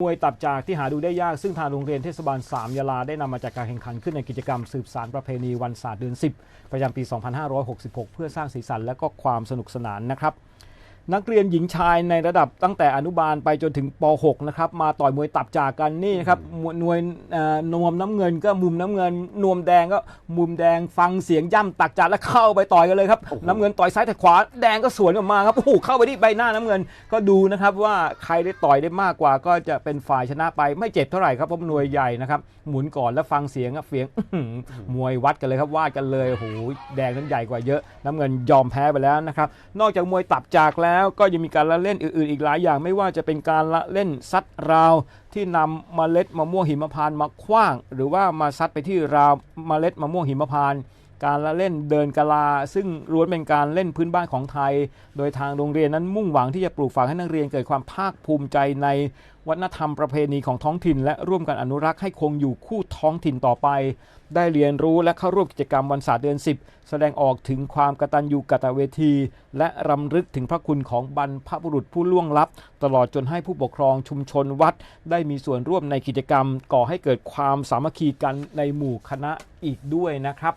มวยตับจากที่หาดูได้ยากซึ่งทางโรงเรียนเทศบาล 3 ยาลาได้นำมาจากการแข่งขันขึ้นในกิจกรรมสืบสารประเพณีวันศาสตร์เดือน 10 ประจำปี 2566 เพื่อสร้างสีสันและก็ความสนุกสนานนะครับ นักเรียนหญิงชายในระดับตั้งแต่อนุบาลไปจนถึงป .6 นะครับมาต่อยมวยตับจากกันนี่นะครับมวยนวยเอ่อนวมน้ำเงินก็มุมน้ำเงิน นวมแดงก็มุมแดงฟังเสียงย่ำตักจากแล้วเข้าไปต่อยกันเลยครับน้ำเงินต่อยซ้ายแต่ขวาแดงก็สวนออกมาครับโอ้โหเข้าไปที่ใบหน้าน้ำเงิน ก็ดูนะครับว่าใครได้ต่อยได้มากกว่า ก็จะเป็นฝ่ายชนะไปไม่เจ็บเท่าไหร่ครับเพราะหน่วยใหญ่นะครับหมุนก่อนแล้วฟังเสียงครับเสียงอื้อหือมวยวัดกันเลยครับวาดกันเลยโอ้โหแดงนั้นใหญ่กว่าเยอะ น้ำเงินยอมแพ้ไปแล้วนะครับนอกจากมวยตับจากแล้วแล้วก็ยังมีการละเล่นอื่นๆ อีกหลายอย่างไม่ว่าจะเป็นการละเล่นซัดราว ที่นำเมล็ดมะม่วงหิมพานต์มาคว้าง หรือว่ามาซัดไปที่ราวเมล็ดมะม่วงหิมพานต์ การละเล่นเดินกะลา ซึ่งล้วนเป็นการเล่นพื้นบ้านของไทย โดยทางโรงเรียนนั้นมุ่งหวังที่จะปลูกฝังให้นักเรียนเกิดความภาคภูมิใจในวัฒนธรรมประเพณีของท้องถิ่น และร่วมกันอนุรักษ์ให้คงอยู่คู่ท้องถิ่นต่อไป ได้เรียนรู้และเข้าร่วมกิจกรรมวันศาสตร์เดือน 10 แสดงออกถึงความกตัญญูกตเวที และรำลึกถึงพระคุณของบรรพบุรุษผู้ล่วงลับ ตลอดจนให้ผู้ปกครองชุมชนวัด ได้มีส่วนร่วมในกิจกรรม ก่อให้เกิดความสามัคคีกันในหมู่คณะอีกด้วยนะครับ